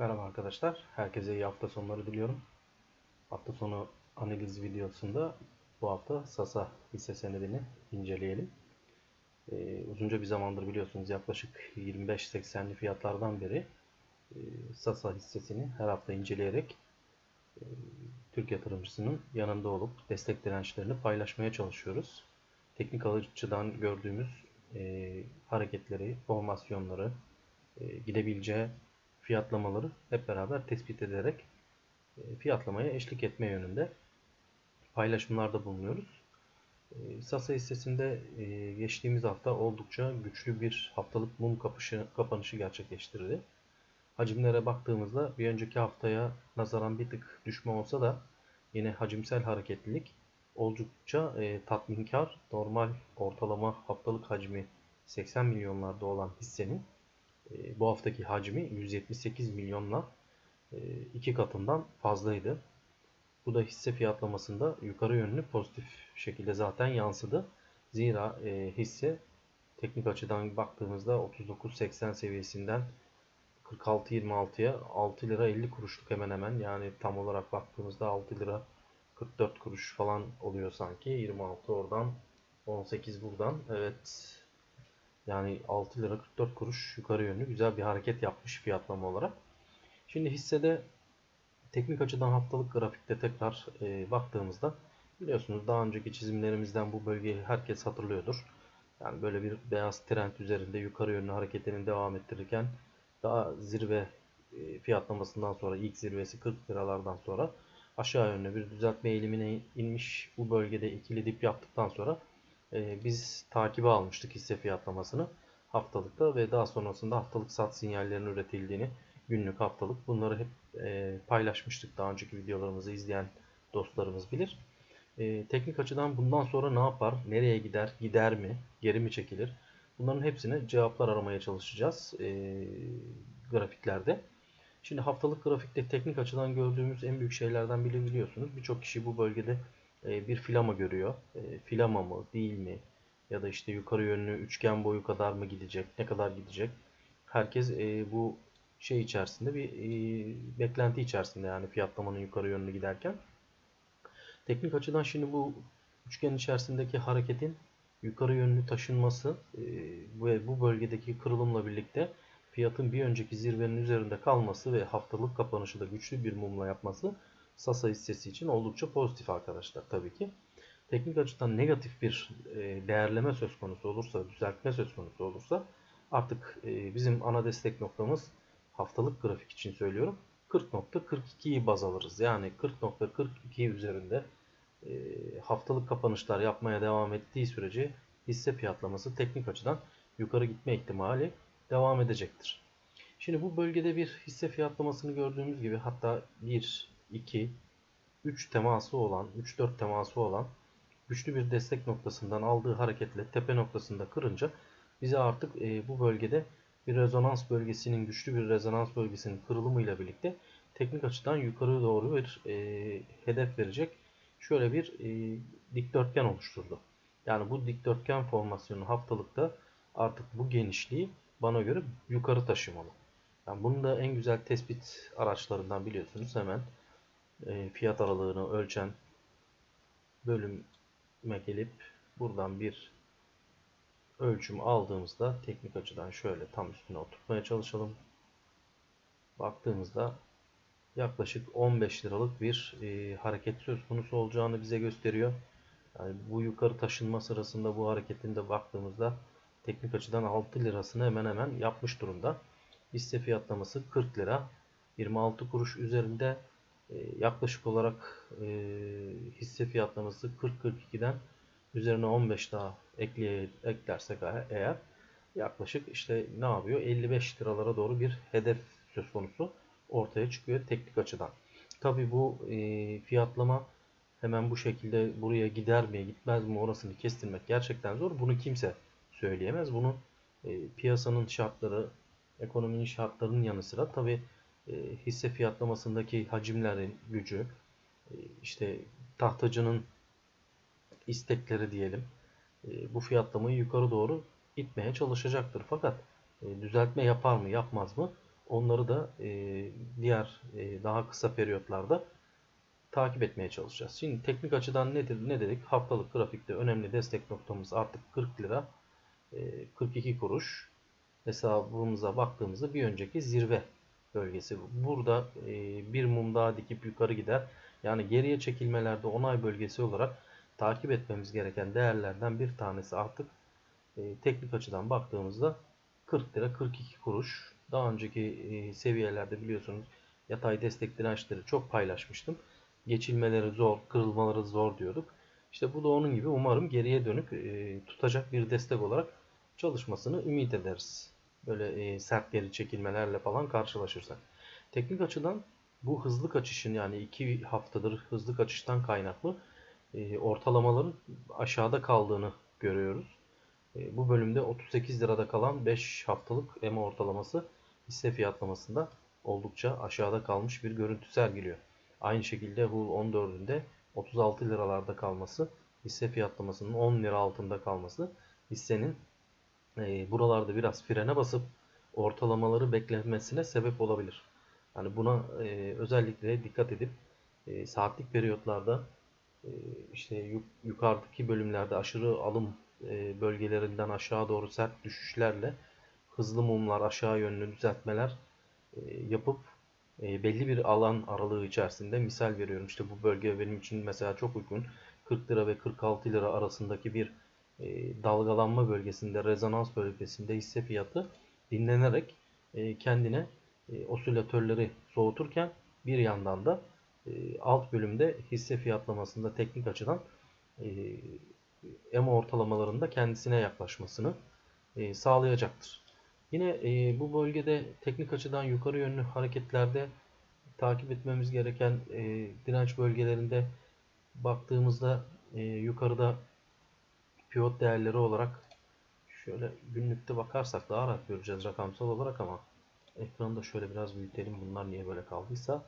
Merhaba arkadaşlar. Herkese iyi hafta sonları diliyorum. Hafta sonu analiz videosunda bu hafta Sasa hisse senedini inceleyelim. Ee, uzunca bir zamandır biliyorsunuz yaklaşık 25-80'li fiyatlardan beri e, Sasa hissesini her hafta inceleyerek e, Türk yatırımcısının yanında olup destek dirençlerini paylaşmaya çalışıyoruz. Teknik açıdan gördüğümüz e, hareketleri, formasyonları, e, gidebileceği fiyatlamaları hep beraber tespit ederek e, fiyatlamaya eşlik etme yönünde paylaşımlarda bulunuyoruz. E, Sasa hissesinde e, geçtiğimiz hafta oldukça güçlü bir haftalık mum kapışı, kapanışı gerçekleştirdi. Hacimlere baktığımızda bir önceki haftaya nazaran bir tık düşme olsa da yine hacimsel hareketlilik oldukça e, tatminkar. Normal ortalama haftalık hacmi 80 milyonlarda olan hissenin bu haftaki hacmi 178 milyonla e, iki katından fazlaydı. Bu da hisse fiyatlamasında yukarı yönlü pozitif şekilde zaten yansıdı. Zira e, hisse teknik açıdan baktığımızda 39.80 seviyesinden 46.26'ya 6 lira 50 kuruşluk hemen hemen yani tam olarak baktığımızda 6 lira 44 kuruş falan oluyor sanki 26 oradan 18 buradan evet yani 6 lira 44 kuruş yukarı yönlü güzel bir hareket yapmış fiyatlama olarak. Şimdi hissede teknik açıdan haftalık grafikte tekrar e, baktığımızda biliyorsunuz daha önceki çizimlerimizden bu bölgeyi herkes hatırlıyordur. Yani böyle bir beyaz trend üzerinde yukarı yönlü hareketini devam ettirirken daha zirve e, fiyatlamasından sonra ilk zirvesi 40 liralardan sonra aşağı yönlü bir düzeltme eğilimine inmiş bu bölgede ikili dip yaptıktan sonra e, biz takibe almıştık hisse fiyatlamasını haftalıkta ve daha sonrasında haftalık sat sinyallerinin üretildiğini günlük haftalık bunları hep e, paylaşmıştık daha önceki videolarımızı izleyen dostlarımız bilir. E, teknik açıdan bundan sonra ne yapar, nereye gider, gider mi, geri mi çekilir? Bunların hepsine cevaplar aramaya çalışacağız e, grafiklerde. Şimdi haftalık grafikte teknik açıdan gördüğümüz en büyük şeylerden biri biliyorsunuz. Birçok kişi bu bölgede e, bir filama görüyor. E, filama mı değil mi? Ya da işte yukarı yönlü üçgen boyu kadar mı gidecek? Ne kadar gidecek? Herkes e, bu şey içerisinde bir beklenti içerisinde yani fiyatlamanın yukarı yönlü giderken. Teknik açıdan şimdi bu üçgen içerisindeki hareketin yukarı yönlü taşınması ve bu bölgedeki kırılımla birlikte fiyatın bir önceki zirvenin üzerinde kalması ve haftalık kapanışı da güçlü bir mumla yapması Sasa hissesi için oldukça pozitif arkadaşlar tabii ki. Teknik açıdan negatif bir e, değerleme söz konusu olursa, düzeltme söz konusu olursa artık e, bizim ana destek noktamız haftalık grafik için söylüyorum 40.42'yi baz alırız. Yani 40.42 üzerinde e, haftalık kapanışlar yapmaya devam ettiği sürece hisse fiyatlaması teknik açıdan yukarı gitme ihtimali devam edecektir. Şimdi bu bölgede bir hisse fiyatlamasını gördüğümüz gibi hatta 1, 2, 3 teması olan, 3-4 teması olan güçlü bir destek noktasından aldığı hareketle tepe noktasında kırınca bize artık e, bu bölgede bir rezonans bölgesinin güçlü bir rezonans bölgesinin kırılımıyla birlikte teknik açıdan yukarı doğru bir e, hedef verecek şöyle bir e, dikdörtgen oluşturdu. Yani bu dikdörtgen formasyonu haftalıkta artık bu genişliği bana göre yukarı taşımalı. Yani bunun da en güzel tespit araçlarından biliyorsunuz hemen fiyat aralığını ölçen bölüme gelip buradan bir ölçüm aldığımızda teknik açıdan şöyle tam üstüne oturtmaya çalışalım. Baktığımızda yaklaşık 15 liralık bir e, hareket söz konusu olacağını bize gösteriyor. Yani bu yukarı taşınma sırasında bu hareketin de baktığımızda teknik açıdan 6 lirasını hemen hemen yapmış durumda. Hisse fiyatlaması 40 lira. 26 kuruş üzerinde e, yaklaşık olarak e, hisse fiyatlaması 40-42'den üzerine 15 daha ekleye, eklersek eğer yaklaşık işte ne yapıyor 55 liralara doğru bir hedef söz konusu ortaya çıkıyor teknik açıdan. Tabi bu e, fiyatlama hemen bu şekilde buraya gider mi gitmez mi orasını kestirmek gerçekten zor. Bunu kimse söyleyemez. Bunu e, piyasanın şartları, ekonominin şartlarının yanı sıra tabi hisse fiyatlamasındaki hacimlerin gücü, e, işte tahtacının istekleri diyelim, e, bu fiyatlamayı yukarı doğru itmeye çalışacaktır. Fakat düzeltme yapar mı yapmaz mı Onları da e, diğer e, daha kısa periyotlarda takip etmeye çalışacağız. Şimdi teknik açıdan nedir ne dedik? Haftalık grafikte önemli destek noktamız artık 40 lira e, 42 kuruş hesabımıza baktığımızda bir önceki zirve bölgesi. Burada e, bir mum daha dikip yukarı gider. Yani geriye çekilmelerde onay bölgesi olarak takip etmemiz gereken değerlerden bir tanesi artık e, teknik açıdan baktığımızda 40 lira 42 kuruş. Daha önceki e, seviyelerde biliyorsunuz yatay destek dirençleri çok paylaşmıştım. Geçilmeleri zor, kırılmaları zor diyorduk. İşte bu da onun gibi umarım geriye dönük e, tutacak bir destek olarak çalışmasını ümit ederiz. Böyle e, sert geri çekilmelerle falan karşılaşırsak. Teknik açıdan bu hızlı kaçışın yani 2 haftadır hızlı kaçıştan kaynaklı e, ortalamaların aşağıda kaldığını görüyoruz. E, bu bölümde 38 lirada kalan 5 haftalık EMA ortalaması hisse fiyatlamasında oldukça aşağıda kalmış bir görüntü sergiliyor. Aynı şekilde HUL 14'ünde 36 liralarda kalması, hisse fiyatlamasının 10 lira altında kalması hissenin e, buralarda biraz frene basıp ortalamaları beklemesine sebep olabilir. Yani buna e, özellikle dikkat edip e, saatlik periyotlarda e, işte yuk, yukarıdaki bölümlerde aşırı alım e, bölgelerinden aşağı doğru sert düşüşlerle hızlı mumlar aşağı yönlü düzeltmeler e, yapıp e, belli bir alan aralığı içerisinde misal veriyorum işte bu bölge benim için mesela çok uygun 40 lira ve 46 lira arasındaki bir dalgalanma bölgesinde, rezonans bölgesinde hisse fiyatı dinlenerek e, kendine e, osilatörleri soğuturken bir yandan da alt bölümde hisse fiyatlamasında teknik açıdan EMA ortalamalarında kendisine yaklaşmasını sağlayacaktır. Yine bu bölgede teknik açıdan yukarı yönlü hareketlerde takip etmemiz gereken direnç bölgelerinde baktığımızda yukarıda pivot değerleri olarak şöyle günlükte bakarsak daha rahat göreceğiz rakamsal olarak ama ekranı da şöyle biraz büyütelim. Bunlar niye böyle kaldıysa.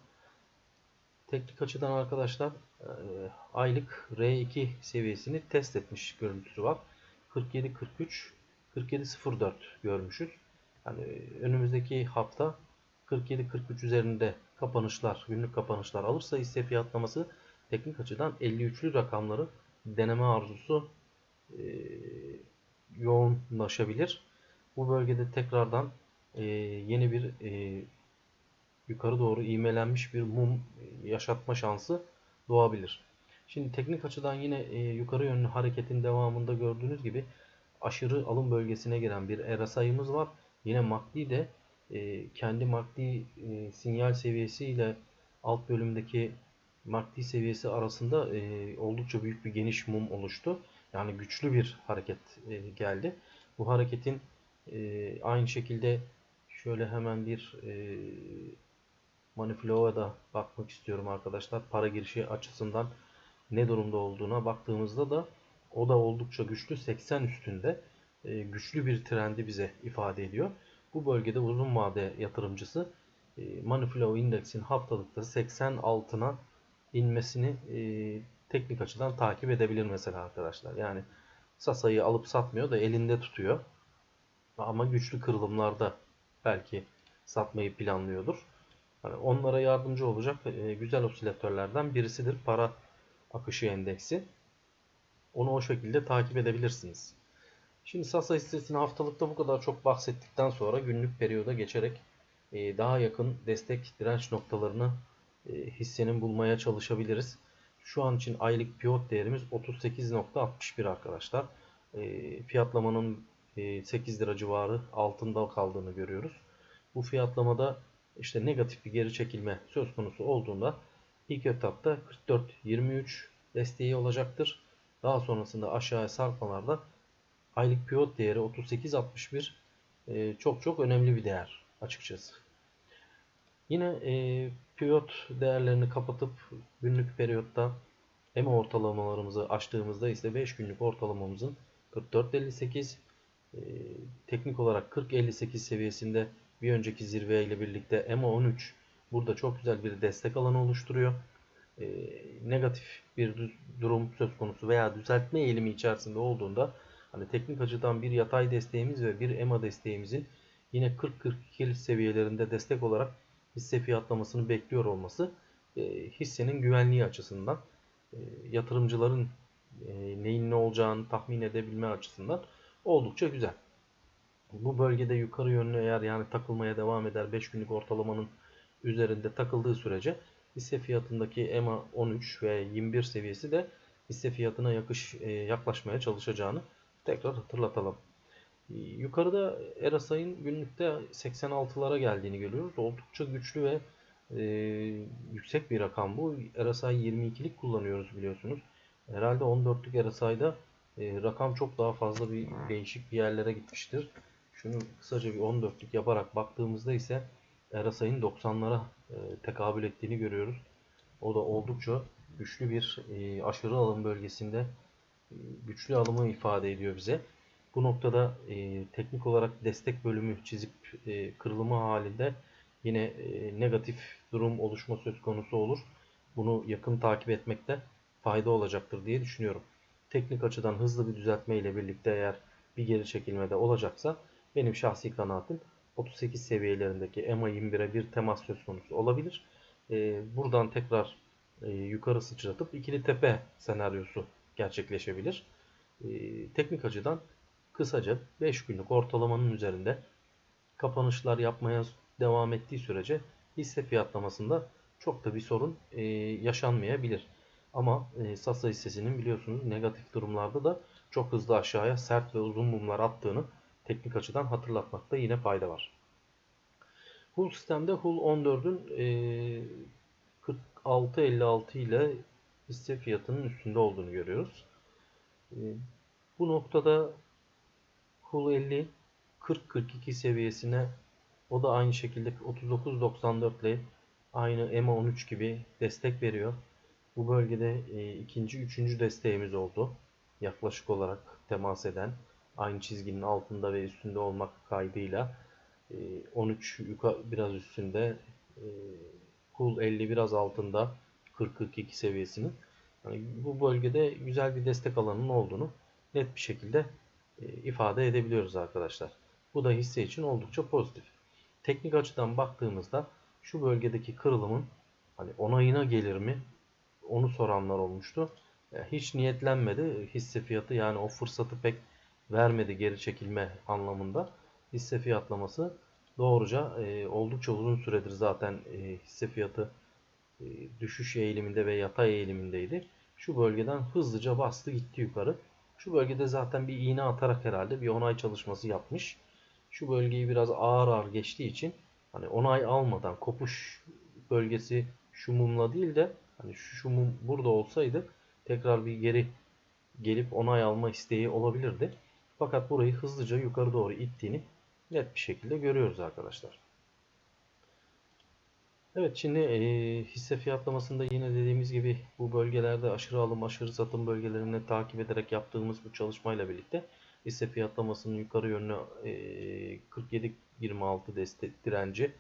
Teknik açıdan arkadaşlar e, aylık R2 seviyesini test etmiş görüntüsü var. 47-43 47-04 görmüşüz. Yani önümüzdeki hafta 47-43 üzerinde kapanışlar, günlük kapanışlar alırsa hisse fiyatlaması teknik açıdan 53'lü rakamları deneme arzusu e, yoğunlaşabilir. Bu bölgede tekrardan e, yeni bir e, yukarı doğru iğmelenmiş bir mum yaşatma şansı doğabilir. Şimdi teknik açıdan yine e, yukarı yönlü hareketin devamında gördüğünüz gibi aşırı alım bölgesine giren bir RSI'ımız var. Yine MACD de e, kendi MACD e, sinyal seviyesi ile alt bölümdeki MACD seviyesi arasında e, oldukça büyük bir geniş mum oluştu. Yani güçlü bir hareket e, geldi. Bu hareketin e, aynı şekilde şöyle hemen bir e, Manipulova bakmak istiyorum arkadaşlar. Para girişi açısından ne durumda olduğuna baktığımızda da o da oldukça güçlü. 80 üstünde e, güçlü bir trendi bize ifade ediyor. Bu bölgede uzun vade yatırımcısı e, Moneyflow indeksin haftalıkta 80 altına inmesini e, teknik açıdan takip edebilir mesela arkadaşlar. Yani Sasa'yı alıp satmıyor da elinde tutuyor. Ama güçlü kırılımlarda belki satmayı planlıyordur. Yani onlara yardımcı olacak e, güzel osilatörlerden birisidir para akışı endeksi. Onu o şekilde takip edebilirsiniz. Şimdi Sasa hissesini haftalıkta bu kadar çok bahsettikten sonra günlük periyoda geçerek e, daha yakın destek direnç noktalarını e, hissenin bulmaya çalışabiliriz. Şu an için aylık pivot değerimiz 38.61 arkadaşlar. E, fiyatlamanın e, 8 lira civarı altında kaldığını görüyoruz. Bu fiyatlamada işte negatif bir geri çekilme söz konusu olduğunda ilk etapta 44.23 desteği olacaktır. Daha sonrasında aşağıya sarkmalarda aylık pivot değeri 38.61 e, çok çok önemli bir değer açıkçası. Yine e, pivot değerlerini kapatıp günlük periyotta EMA ortalamalarımızı açtığımızda ise 5 günlük ortalamamızın 44.58 e, teknik olarak 40.58 seviyesinde bir önceki zirve ile birlikte EMA 13 burada çok güzel bir destek alanı oluşturuyor. E, negatif bir durum söz konusu veya düzeltme eğilimi içerisinde olduğunda hani teknik açıdan bir yatay desteğimiz ve bir EMA desteğimizin yine 40-42 seviyelerinde destek olarak hisse fiyatlamasını bekliyor olması e, hissenin güvenliği açısından e, yatırımcıların e, neyin ne olacağını tahmin edebilme açısından oldukça güzel. Bu bölgede yukarı yönlü eğer yani takılmaya devam eder 5 günlük ortalamanın üzerinde takıldığı sürece hisse fiyatındaki EMA 13 ve 21 seviyesi de hisse fiyatına yakış, yaklaşmaya çalışacağını tekrar hatırlatalım. Yukarıda Erasay'ın günlükte 86'lara geldiğini görüyoruz. Oldukça güçlü ve e, yüksek bir rakam bu. Erasay 22'lik kullanıyoruz biliyorsunuz. Herhalde 14'lük Erasay'da e, rakam çok daha fazla bir değişik bir yerlere gitmiştir. Şunu kısaca bir 14'lük yaparak baktığımızda ise Erasay'ın 90'lara e, tekabül ettiğini görüyoruz. O da oldukça güçlü bir e, aşırı alım bölgesinde e, güçlü alımı ifade ediyor bize. Bu noktada e, teknik olarak destek bölümü çizip e, kırılımı halinde yine e, negatif durum oluşma söz konusu olur. Bunu yakın takip etmekte fayda olacaktır diye düşünüyorum. Teknik açıdan hızlı bir düzeltme ile birlikte eğer bir geri çekilmede olacaksa benim şahsi kanaatim 38 seviyelerindeki EMA 21'e bir temas söz konusu olabilir. E, buradan tekrar e, yukarı sıçratıp ikili tepe senaryosu gerçekleşebilir. E, teknik açıdan kısaca 5 günlük ortalamanın üzerinde kapanışlar yapmaya devam ettiği sürece hisse fiyatlamasında çok da bir sorun e, yaşanmayabilir. Ama e, Sasa hissesinin biliyorsunuz negatif durumlarda da çok hızlı aşağıya sert ve uzun mumlar attığını teknik açıdan hatırlatmakta yine fayda var. Hull sistemde Hull 14'ün e, 46.56 ile hisse fiyatının üstünde olduğunu görüyoruz. E, bu noktada Hull 50 40-42 seviyesine o da aynı şekilde 39.94 ile aynı EMA 13 gibi destek veriyor. Bu bölgede e, ikinci, üçüncü desteğimiz oldu. Yaklaşık olarak temas eden aynı çizginin altında ve üstünde olmak kaydıyla 13 e, yukarı biraz üstünde Cool e, 50 biraz altında 40-42 seviyesinin yani bu bölgede güzel bir destek alanının olduğunu net bir şekilde ifade edebiliyoruz arkadaşlar. Bu da hisse için oldukça pozitif. Teknik açıdan baktığımızda şu bölgedeki kırılımın hani onayına gelir mi onu soranlar olmuştu. Hiç niyetlenmedi hisse fiyatı yani o fırsatı pek vermedi geri çekilme anlamında. Hisse fiyatlaması doğruca e, oldukça uzun süredir zaten e, hisse fiyatı e, düşüş eğiliminde ve yatay eğilimindeydi. Şu bölgeden hızlıca bastı gitti yukarı. Şu bölgede zaten bir iğne atarak herhalde bir onay çalışması yapmış. Şu bölgeyi biraz ağır ağır geçtiği için hani onay almadan kopuş bölgesi şu mumla değil de hani şu, şu mum burada olsaydı tekrar bir geri gelip onay alma isteği olabilirdi. Fakat burayı hızlıca yukarı doğru ittiğini net bir şekilde görüyoruz arkadaşlar. Evet şimdi e, hisse fiyatlamasında yine dediğimiz gibi bu bölgelerde aşırı alım aşırı satım bölgelerini takip ederek yaptığımız bu çalışmayla birlikte hisse fiyatlamasının yukarı yönlü e, 47-26 destek direnci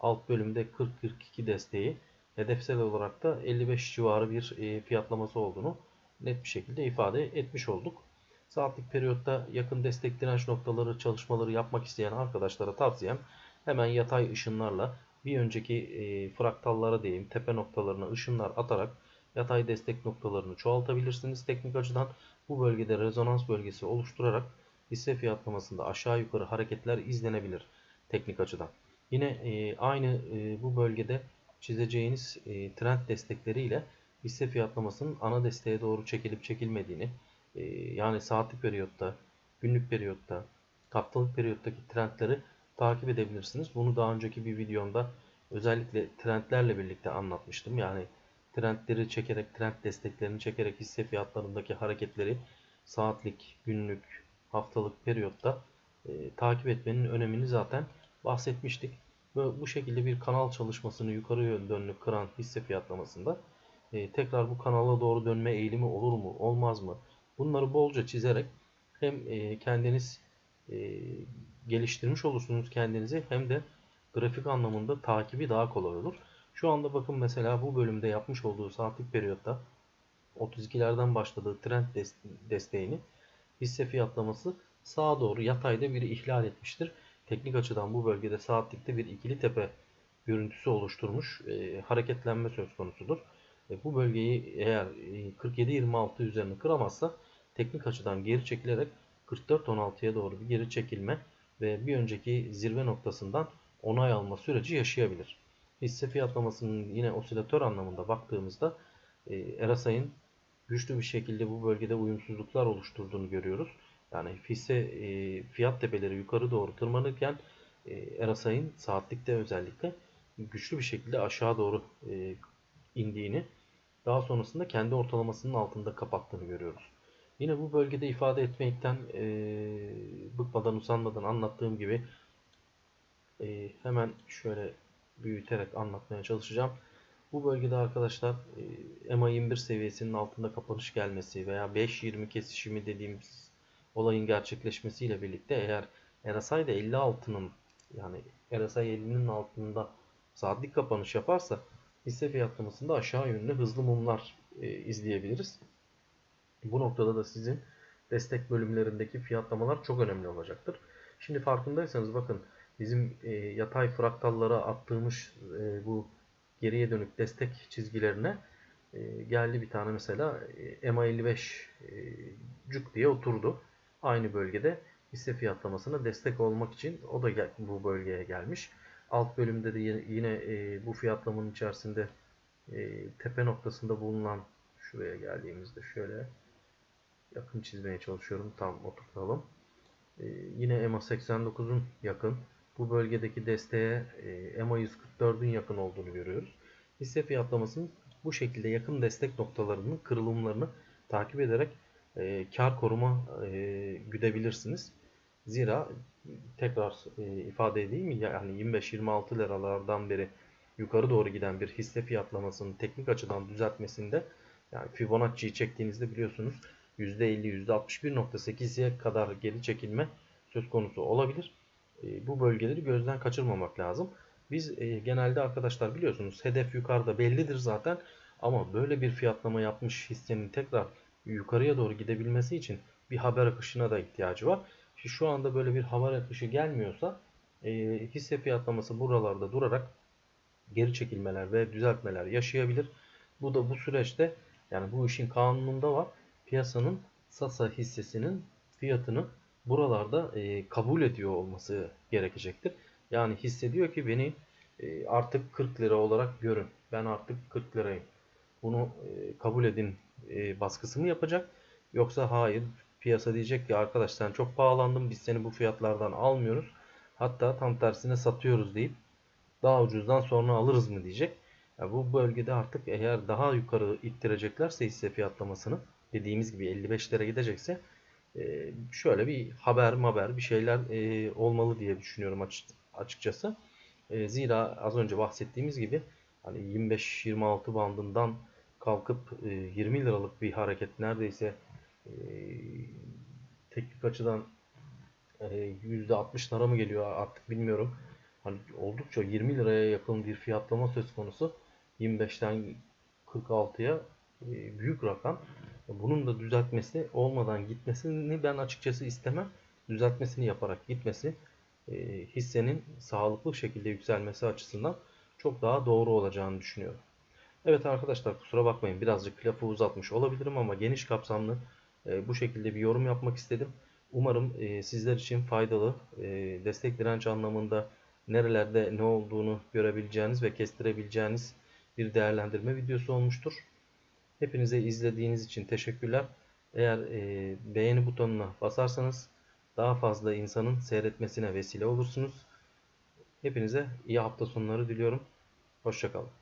alt bölümde 40-42 desteği hedefsel olarak da 55 civarı bir e, fiyatlaması olduğunu net bir şekilde ifade etmiş olduk. Saatlik periyotta yakın destek direnç noktaları çalışmaları yapmak isteyen arkadaşlara tavsiyem hemen yatay ışınlarla bir önceki e, fraktallara diyeyim tepe noktalarına ışınlar atarak yatay destek noktalarını çoğaltabilirsiniz. Teknik açıdan bu bölgede rezonans bölgesi oluşturarak hisse fiyatlamasında aşağı yukarı hareketler izlenebilir teknik açıdan. Yine e, aynı e, bu bölgede çizeceğiniz e, trend destekleriyle hisse fiyatlamasının ana desteğe doğru çekilip çekilmediğini ee, yani saatlik periyotta, günlük periyotta, haftalık periyottaki trendleri takip edebilirsiniz. Bunu daha önceki bir videomda özellikle trendlerle birlikte anlatmıştım. Yani trendleri çekerek, trend desteklerini çekerek hisse fiyatlarındaki hareketleri saatlik, günlük, haftalık periyotta e, takip etmenin önemini zaten bahsetmiştik. Ve bu şekilde bir kanal çalışmasını yukarı yönlü kıran hisse fiyatlamasında e, tekrar bu kanala doğru dönme eğilimi olur mu, olmaz mı? Bunları bolca çizerek hem e, kendiniz e, geliştirmiş olursunuz kendinizi hem de grafik anlamında takibi daha kolay olur. Şu anda bakın mesela bu bölümde yapmış olduğu saatlik periyotta 32'lerden başladığı trend desteğini hisse fiyatlaması sağa doğru yatayda bir ihlal etmiştir. teknik açıdan bu bölgede saatlikte bir ikili tepe görüntüsü oluşturmuş e, hareketlenme söz konusudur. E, bu bölgeyi eğer e, 47-26 üzerine kıramazsa teknik açıdan geri çekilerek 44-16'ya doğru bir geri çekilme ve bir önceki zirve noktasından onay alma süreci yaşayabilir. Hisse fiyatlamasının yine osilatör anlamında baktığımızda e, RSI'nin güçlü bir şekilde bu bölgede uyumsuzluklar oluşturduğunu görüyoruz. Yani hisse e, fiyat tepeleri yukarı doğru tırmanırken e, RSI'nin saatlikte özellikle güçlü bir şekilde aşağı doğru e, indiğini daha sonrasında kendi ortalamasının altında kapattığını görüyoruz. Yine bu bölgede ifade etmekten e, bıkmadan usanmadan anlattığım gibi e, hemen şöyle büyüterek anlatmaya çalışacağım. Bu bölgede arkadaşlar e, MA21 seviyesinin altında kapanış gelmesi veya 5.20 kesişimi dediğimiz olayın gerçekleşmesiyle birlikte eğer RSI de 56'nın yani RSI 50'nin altında saatlik kapanış yaparsa hisse fiyatlamasında aşağı yönlü hızlı mumlar e, izleyebiliriz. Bu noktada da sizin destek bölümlerindeki fiyatlamalar çok önemli olacaktır. Şimdi farkındaysanız bakın bizim e, yatay fraktallara attığımız e, bu geriye dönük destek çizgilerine e, geldi bir tane mesela e, MA55 e, cuk diye oturdu. Aynı bölgede hisse fiyatlamasına destek olmak için o da gel, bu bölgeye gelmiş. Alt bölümde de yine, yine e, bu fiyatlamanın içerisinde e, tepe noktasında bulunan şuraya geldiğimizde şöyle yakın çizmeye çalışıyorum. Tam oturtalım. E, yine EMA 89'un yakın. Bu bölgedeki desteğe e, EMA 144'ün yakın olduğunu görüyoruz. Hisse fiyatlamasının bu şekilde yakın destek noktalarının kırılımlarını takip ederek e, kar koruma e, güdebilirsiniz. Zira tekrar e, ifade edeyim yani 25-26 liralardan beri yukarı doğru giden bir hisse fiyatlamasının teknik açıdan düzeltmesinde yani Fibonacci'yi çektiğinizde biliyorsunuz %50 %61.8'ye kadar geri çekilme söz konusu olabilir. E, bu bölgeleri gözden kaçırmamak lazım. Biz e, genelde arkadaşlar biliyorsunuz hedef yukarıda bellidir zaten ama böyle bir fiyatlama yapmış hissenin tekrar yukarıya doğru gidebilmesi için bir haber akışına da ihtiyacı var. Şu anda böyle bir haber akışı gelmiyorsa e, hisse fiyatlaması buralarda durarak geri çekilmeler ve düzeltmeler yaşayabilir. Bu da bu süreçte yani bu işin kanununda var. Piyasanın Sasa hissesinin fiyatını buralarda e, kabul ediyor olması gerekecektir. Yani hissediyor ki beni e, artık 40 lira olarak görün. Ben artık 40 lirayım. Bunu e, kabul edin e, baskısı mı yapacak? Yoksa hayır piyasa diyecek ki arkadaş sen çok pahalandın biz seni bu fiyatlardan almıyoruz. Hatta tam tersine satıyoruz deyip daha ucuzdan sonra alırız mı diyecek. Yani bu bölgede artık eğer daha yukarı ittireceklerse hisse fiyatlamasını dediğimiz gibi 55 lira gidecekse e, şöyle bir haber haber bir şeyler e, olmalı diye düşünüyorum açıkçası. E, zira az önce bahsettiğimiz gibi hani 25-26 bandından kalkıp 20 liralık bir hareket neredeyse teknik açıdan %60'lara mı geliyor artık bilmiyorum. Hani oldukça 20 liraya yakın bir fiyatlama söz konusu. 25'ten 46'ya büyük rakam. Bunun da düzeltmesi olmadan gitmesini ben açıkçası istemem. Düzeltmesini yaparak gitmesi hissenin sağlıklı şekilde yükselmesi açısından çok daha doğru olacağını düşünüyorum. Evet arkadaşlar kusura bakmayın birazcık lafı uzatmış olabilirim ama geniş kapsamlı bu şekilde bir yorum yapmak istedim. Umarım sizler için faydalı, destek direnç anlamında nerelerde ne olduğunu görebileceğiniz ve kestirebileceğiniz bir değerlendirme videosu olmuştur. Hepinize izlediğiniz için teşekkürler. Eğer e, beğeni butonuna basarsanız daha fazla insanın seyretmesine vesile olursunuz. Hepinize iyi hafta sonları diliyorum. Hoşçakalın.